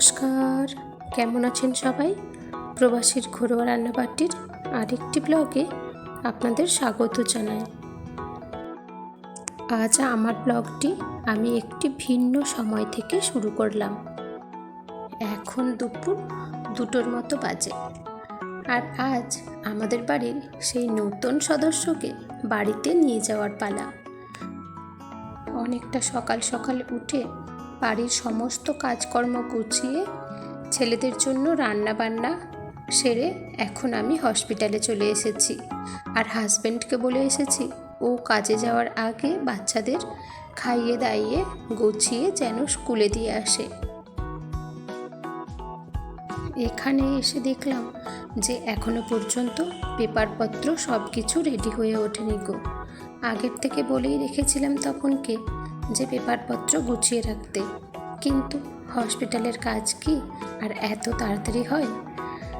নমস্কার। কেমন আছেন সবাই? প্রবাসীর ঘরোয়া রান্নাবাটির আরেকটি ব্লগে আপনাদের স্বাগত জানাই। আজ আমার ব্লগটি আমি একটি ভিন্ন সময় থেকে শুরু করলাম। এখন দুপুর দুটোর মতো বাজে। আর আজ আমাদের বাড়ির সেই নতুন সদস্যকে বাড়িতে নিয়ে যাওয়ার পালা। অনেকটা সকাল সকাল উঠে বাড়ির সমস্ত কাজকর্ম গুছিয়ে ছেলেদের জন্য রান্না বান্না সেরে এখন আমি হসপিটালে চলে এসেছি। আর হাজব্যান্ডকে বলে এসেছি, ও কাজে যাওয়ার আগে বাচ্চাদের খাইয়ে দাইয়ে গুছিয়ে যেন স্কুলে দিয়ে আসে। এখানে এসে দেখলাম যে এখনও পর্যন্ত পেপারপত্র সব কিছু রেডি হয়ে ওঠেনি গো। আগের থেকে বলেই রেখেছিলাম তখনকে যে পেপারপত্র গুছিয়ে রাখতে। কিন্তু হসপিটালের কাজ কি আর এত তাড়াতাড়ি হয়?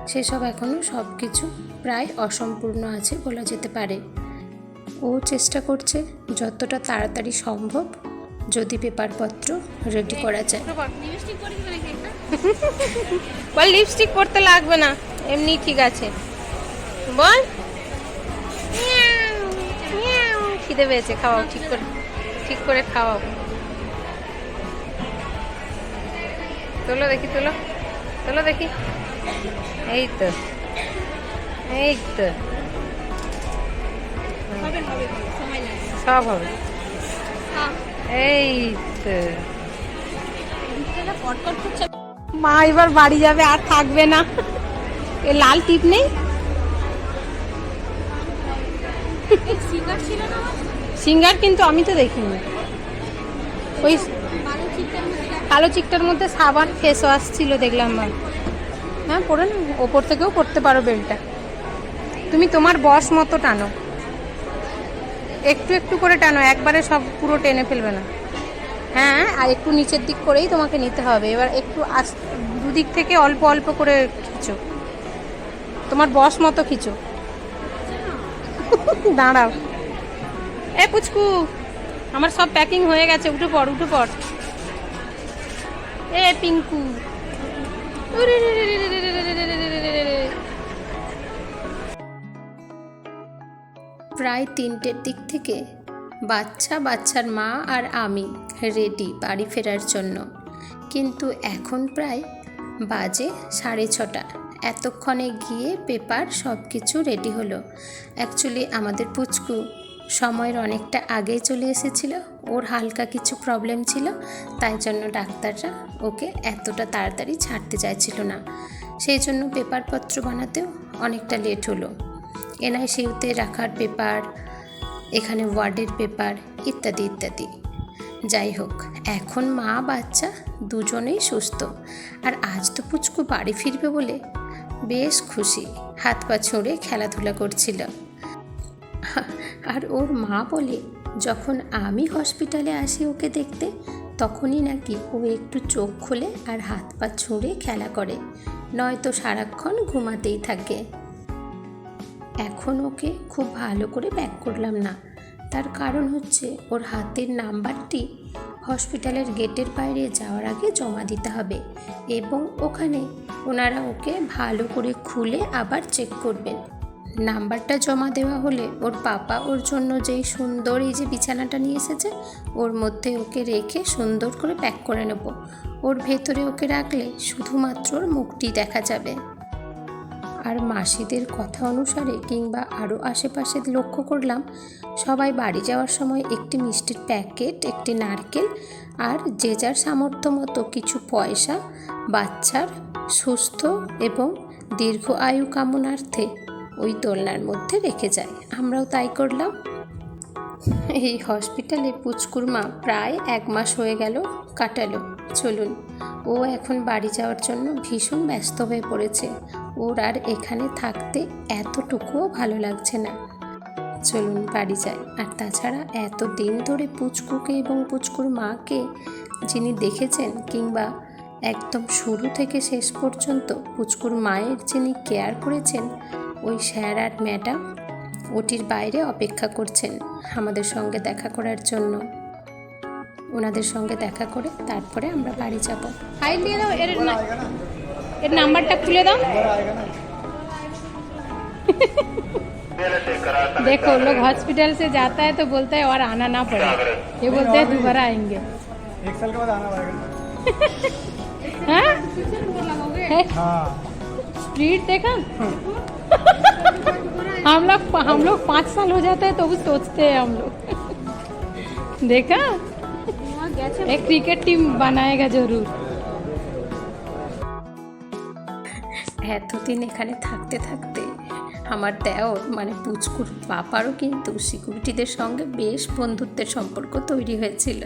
সেসব এখনও সব কিছু প্রায় অসম্পূর্ণ আছে বলা যেতে পারে। ও চেষ্টা করছে যতটা তাড়াতাড়ি সম্ভব যদি পেপারপত্র রেডি করা যায়। বল লিপস্টিক পরতে লাগবে না। এমনি ঠিক আছে। বল। খিদে পেয়েছে খাওয়া ঠিক করে। ঠিক করে খাওয়াও। তোলো দেখি তোলো। তোলো দেখি। এই তো। এই তো। সব হবে। এই তো। মা এবার বাড়ি যাবে আর থাকবে না। এ লাল টিপ নেই? সিঙ্গার কিন্তু আমি তো দেখিনি। ওই কালো চিকটার মধ্যে সাবান ফেস ওয়াশ ছিল দেখলাম হ্যাঁ পরে না, ওপর থেকেও করতে পারো বেলটা। তুমি তোমার বস মতো টানো। একটু একটু করে টানো, একবারে সব পুরো টেনে ফেলবে না। হ্যাঁ আর একটু নিচের দিক করেই তোমাকে নিতে হবে। এবার একটু আস, দুদিক থেকে অল্প অল্প করে খিচো। তোমার বস মতো খিচো। দাঁড়াও। এ পুচকু, আমার সব প্যাকিং হয়ে গেছে, উঠে পড় উঠে পড়। এ পিঙ্কু। প্রায় তিনটের দিক থেকে বাচ্চা, বাচ্চার মা আর আমি রেডি বাড়ি ফেরার জন্য। কিন্তু এখন প্রায় বাজে সাড়ে ছটা। এতক্ষণে গিয়ে পেপার সব কিছু রেডি হলো। অ্যাকচুয়ালি আমাদের পুচকু সময়ের অনেকটা আগেই চলে এসেছিল। ওর হালকা কিছু প্রবলেম ছিল, তাই জন্য ডাক্তাররা ওকে এতটা তাড়াতাড়ি ছাড়তে চাইছিল না। সেই জন্য পেপারপত্র বানাতেও অনেকটা লেট হলো। এনআইসিউতে রাখার পেপার এখানে ওয়ার্ডের পেপার ইত্যাদি ইত্যাদি। যাই হোক, এখন মা, বাচ্চা দুজনেই সুস্থ। আর আজ তো পুচকু বাড়ি ফিরবে বলে বেশ খুশি। হাত পা ছুঁড়ে খেলাধুলা করছিল। আর ওর মা বলে, যখন আমি হসপিটালে আসি ওকে দেখতে, তখনই নাকি ও একটু চোখ খোলে আর হাত পা ছুঁড়ে খেলা করে। নয়তো সারাক্ষণ ঘুমাতেই থাকে। এখন ওকে খুব ভালো করে ব্যাক করলাম না। তার কারণ হচ্ছে ওর হাতের নাম্বারটি হসপিটালের গেটের বাইরে যাওয়ার আগে জমা দিতে হবে এবং ওখানে ওনারা ওকে ভালো করে খুলে আবার চেক করবেন। নাম্বারটা জমা দেওয়া হলে ওর পাপা ওর জন্য যেই সুন্দর এই যে বিছানাটা নিয়ে এসেছে, ওর মধ্যে ওকে রেখে সুন্দর করে প্যাক করে নেব। ওর ভেতরে ওকে রাখলে শুধুমাত্র ওর মুখটি দেখা যাবে। আর মাসিদের কথা অনুসারে কিংবা আরও আশেপাশে লক্ষ্য করলাম, সবাই বাড়ি যাওয়ার সময় একটি মিষ্টির প্যাকেট, একটি নারকেল আর যে যার সামর্থ্য মতো কিছু পয়সা, বাচ্চার সুস্থ এবং দীর্ঘ আয়ু কামনার্থে ওই দোলনার মধ্যে রেখে যায়। আমরাও তাই করলাম। এই হসপিটালে পুচকুর মা প্রায় এক মাস হয়ে গেল কাটালো। চলুন, ও এখন বাড়ি যাওয়ার জন্য ভীষণ ব্যস্ত হয়ে পড়েছে। ওর আর এখানে থাকতে এতটুকুও ভালো লাগছে না। চলুন, বাড়ি যাই। আর তাছাড়া এত দিন ধরে পুচকুকে এবং পুচকুর মাকে যিনি দেখেছেন কিংবা একদম শুরু থেকে শেষ পর্যন্ত পুচকুর মায়ের যিনি কেয়ার করেছেন ওই স্যার আর ম্যাডাম ওটির বাইরে অপেক্ষা করছেন আমাদের সঙ্গে দেখা করার জন্য ওনাদের সঙ্গে দেখা করে তারপরে আমরা বাড়ি যাব फाइल দিয়ে দাও এর না- এর নাম্বারটা খুলে দাও देखो लोग हॉस्पिटल से जाता है तो बोलता है और आना ना पड़े ये बोलते हैं दोबारा आएंगे एक साल के बाद आना पड़ेगा हाँ है? हाँ स्पीड देखा हम लोग हम लोग पाँच साल हो जाता है तो भी सोचते हैं हम लोग देखा एक क्रिकेट टीम बनाएगा जरूर এতদিন এখানে থাকতে থাকতে আমার দেওর মানে পুচকুর পাপারও কিন্তু সিকিউরিটিদের সঙ্গে বেশ বন্ধুত্বের সম্পর্ক তৈরি হয়েছিল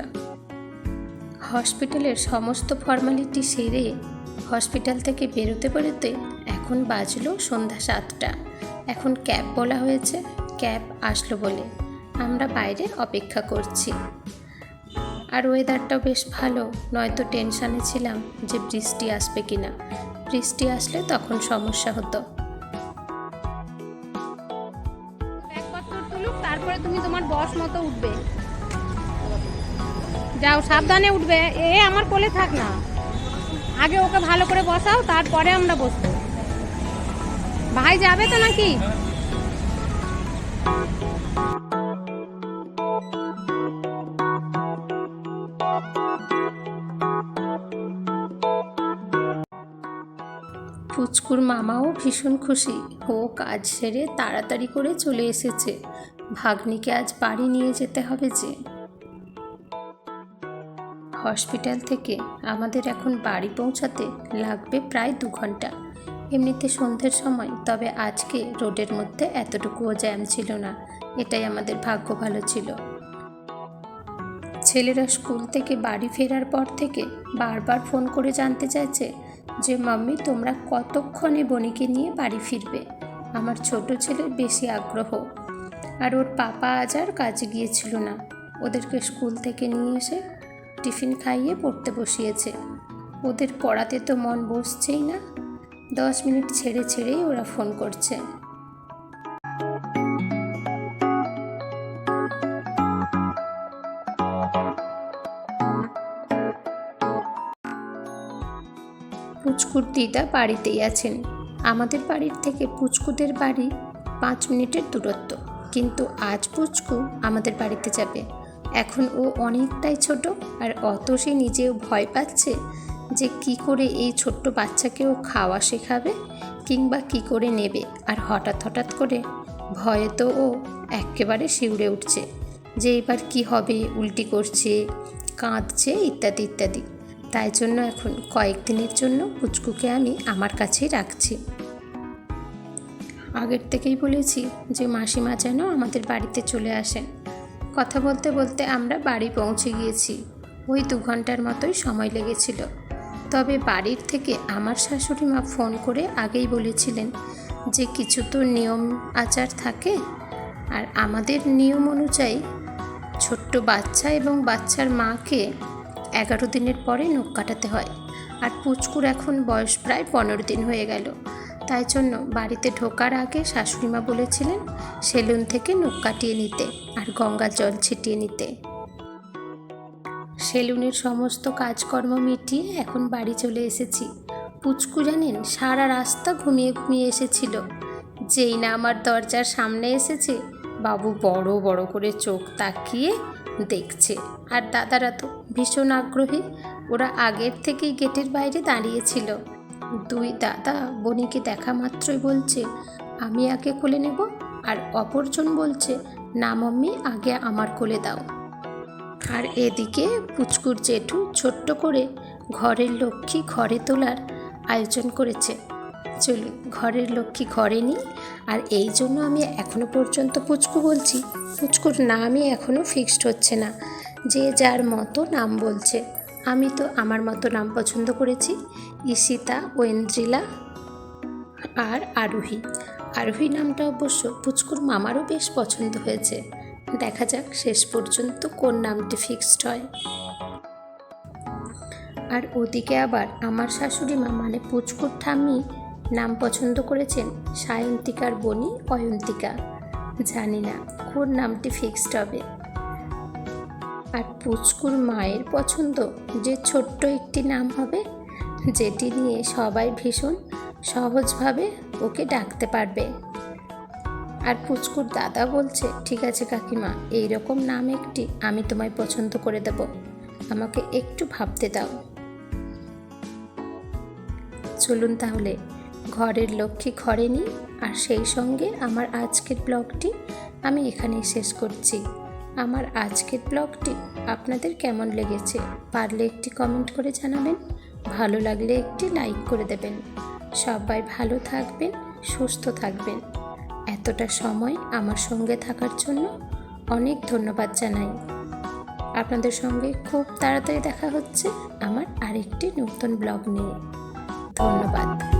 হসপিটালের সমস্ত ফর্মালিটি সেরে হসপিটাল থেকে বেরোতে বেরোতে এখন বাজলো সন্ধ্যা সাতটা। এখন ক্যাব বলা হয়েছে, ক্যাব আসলো বলে আমরা বাইরে অপেক্ষা করছি। আর ওয়েদারটাও বেশ ভালো, নয়তো টেনশানে ছিলাম যে বৃষ্টি আসবে কিনা। বৃষ্টি আসলে তখন সমস্যা হতো। তারপরে তুমি তোমার বস মতো উঠবে। যাও, সাবধানে উঠবে। এ আমার কোলে থাক না। আগে ওকে ভালো করে বসাও, তারপরে আমরা বসবো। ভাই যাবে তো নাকি? পুচকুর মামাও ভীষণ খুশি। ও কাজ সেরে তাড়াতাড়ি করে চলে এসেছে। ভাগ্নিকে আজ বাড়ি নিয়ে যেতে হবে যে। হসপিটাল থেকে আমাদের এখন বাড়ি পৌঁছাতে লাগবে প্রায় দু ঘণ্টা। এমনিতে সন্ধ্যের সময়, তবে আজকে রোডের মধ্যে এতটুকুও জ্যাম ছিল না, এটাই আমাদের ভাগ্য ভালো ছিল। ছেলেরা স্কুল থেকে বাড়ি ফেরার পর থেকে বারবার ফোন করে জানতে চাইছে যে, মাম্মি, তোমরা কতক্ষণে বনিকে নিয়ে বাড়ি ফিরবে? আমার ছোট ছেলের বেশি আগ্রহ। আর ওর পাপা আজ আর কাজে গিয়েছিল না। ওদেরকে স্কুল থেকে নিয়ে এসে টিফিন খাইয়ে পড়তে বসিয়েছে। ওদের পড়াতে তো মন বসছেই না। দশ মিনিট ছেড়ে ছেড়েই ওরা ফোন করছে। পুচকুর দিদা বাড়িতেই আছেন। আমাদের বাড়ির থেকে পুচকুদের বাড়ি পাঁচ মিনিটের দূরত্ব। কিন্তু আজ পুচকু আমাদের বাড়িতে যাবে। এখন ও অনেকটাই ছোট আর অত সে নিজেও ভয় পাচ্ছে যে কি করে এই ছোট্ট বাচ্চাকেও খাওয়া শেখাবে কিংবা কি করে নেবে। আর হঠাৎ হঠাৎ করে ভয়ে তো ও একেবারে শিউরে উঠছে যে এবার কি হবে, উল্টি করছে, কাঁদছে ইত্যাদি ইত্যাদি। তাই জন্য এখন কয়েকদিনের জন্য পুচকুকে আমি আমার কাছেই রাখছি। আগের থেকেই বলেছি যে মাসিমা যেন আমাদের বাড়িতে চলে আসেন কথা বলতে বলতে আমরা বাড়ি পৌঁছে গিয়েছি। ওই দু ঘণ্টার মতোই সময় লেগেছিল। তবে বাড়ির থেকে আমার শাশুড়ি মা ফোন করে আগেই বলেছিলেন যে কিছু তো নিয়ম আচার থাকে আর আমাদের নিয়ম অনুযায়ী ছোট্ট বাচ্চা এবং বাচ্চার মাকে এগারো দিনের পরে নখ কাটাতে হয়। আর পুচকুর এখন বয়স প্রায় পনেরো দিন হয়ে গেল। তাই জন্য বাড়িতে ঢোকার আগে শাশুড়িমা বলেছিলেন সেলুন থেকে নখ কাটিয়ে নিতে আর গঙ্গার জল ছিটিয়ে নিতে। সেলুনের সমস্ত কাজকর্ম মিটিয়ে এখন বাড়ি চলে এসেছি। পুচকু জানেন, সারা রাস্তা ঘুমিয়ে ঘুমিয়ে এসেছিল। যেই না আমার দরজার সামনে এসেছে, বাবু বড় বড় করে চোখ তাকিয়ে দেখছে। আর দাদারা তো ভীষণ আগ্রহী, ওরা আগের থেকেই গেটের বাইরে দাঁড়িয়েছিল। দুই দাদা বনিকে দেখা মাত্রই বলছে, আমি আগে কোলে নেব? আর অপরজন বলছে, না, মাম্মি, আগে আমার কোলে দাও। আর এদিকে পুচকুর জেঠু ছোট্ট করে ঘরের লক্ষ্মী ঘরে তোলার আয়োজন করেছে। চলুন, ঘরের লক্ষ্মী ঘরে নিই আর এই জন্য আমি এখনও পর্যন্ত পুচকু বলছি, পুচকুর নামই এখনও ফিক্সড হচ্ছে না। যে যার মতো নাম বলছে। আমি তো আমার মতো নাম পছন্দ করেছি, ঈশিতা ওয়েন্দ্রিলা আর আরোহী। আরোহী নামটা অবশ্য পুচকুর মামারও বেশ পছন্দ হয়েছে। দেখা যাক শেষ পর্যন্ত কোন নামটি ফিক্সড হয়। আর ওদিকে আবার আমার শাশুড়ি মা মানে পুচকুর ঠাম্মি, নাম পছন্দ করেছেন সায়ন্তিকার বনি অয়ন্তিকা। জানি না কোন নামটি ফিক্সড হবে। আর পুচকুর মায়ের পছন্দ যে ছোট্ট একটি নাম হবে, যেটি নিয়ে সবাই ভীষণ সহজভাবে ওকে ডাকতে পারবে। আর পুচকুর দাদা বলছে, ঠিক আছে কাকিমা এই রকম নাম একটি আমি তোমায় পছন্দ করে দেব। আমাকে একটু ভাবতে দাও। চলুন তাহলে, ঘরের লক্ষ্মী ঘরে নিই, আর সেই সঙ্গে আমার আজকের ব্লগটি আমি এখানেই শেষ করছি। আমার আজকের ব্লগটি আপনাদের কেমন লেগেছে, পারলে একটি কমেন্ট করে জানাবেন, ভালো লাগলে একটি লাইক করে দেবেন। সবাই ভালো থাকবেন, সুস্থ থাকবেন। এতটা সময় আমার সঙ্গে থাকার জন্য অনেক ধন্যবাদ জানাই। আপনাদের সঙ্গে খুব তাড়াতাড়ি দেখা হচ্ছে আমার আরেকটি নতুন ব্লগ নিয়ে। ধন্যবাদ।